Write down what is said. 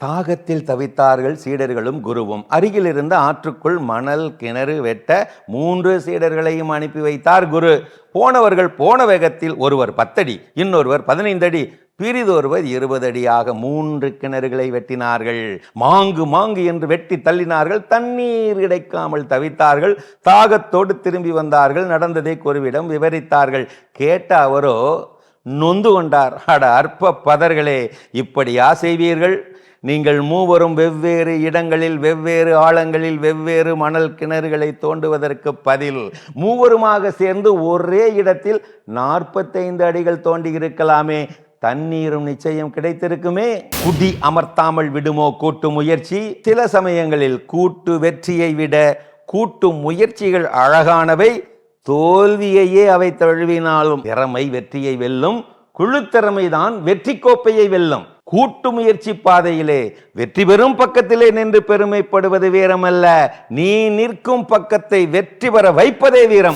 தாகத்தில் தவித்தார்கள் சீடர்களும் குருவும். அருகில் இருந்த ஆற்றுக்குள் மணல் கிணறு வெட்ட மூன்று சீடர்களையும் அனுப்பி வைத்தார் குரு. போனவர்கள் போன வேகத்தில் ஒருவர் பத்தடி இன்னொருவர் பதினைந்து அடி பிரிதொருவர் இருபது அடியாக மூன்று கிணறுகளை வெட்டினார்கள். மாங்கு மாங்கு என்று வெட்டி தள்ளினார்கள். தண்ணீர் கிடைக்காமல் தவித்தார்கள். தாகத்தோடு திரும்பி வந்தார்கள். நடந்ததை குருவிடம் விவரித்தார்கள். கேட்ட அவரோ நொந்து கொண்டார். அட அற்ப பதர்களே இப்படியா செய்வீர்கள்? நீங்கள் மூவரும் வெவ்வேறு இடங்களில் வெவ்வேறு ஆழங்களில் வெவ்வேறு மணல் கிணறுகளை தோண்டுவதற்கு பதில். மூவருமாக சேர்ந்து ஒரே இடத்தில் நாற்பத்தைந்து அடிகள் தோண்டி இருக்கலாமே. தண்ணீரும் நிச்சயம் கிடைத்திருக்குமே. குடி அமர்த்தாமல் விடுமோ கூட்டு முயற்சி? சில சமயங்களில் கூட்டு வெற்றியை விட கூட்டு முயற்சிகள் அழகானவை. தோல்வியையே அவை தழுவினாலும் திறமை வெற்றியை வெல்லும். குழுத்திறமைதான் வெற்றி கோப்பையை வெல்லும். கூட்டு முயற்சி பாதையிலே வெற்றி பெறும் பக்கத்திலே நின்று பெருமைப்படுவது வீரமல்ல நீ நிற்கும் பக்கத்தை வெற்றி பெற வைப்பதே வீரம்.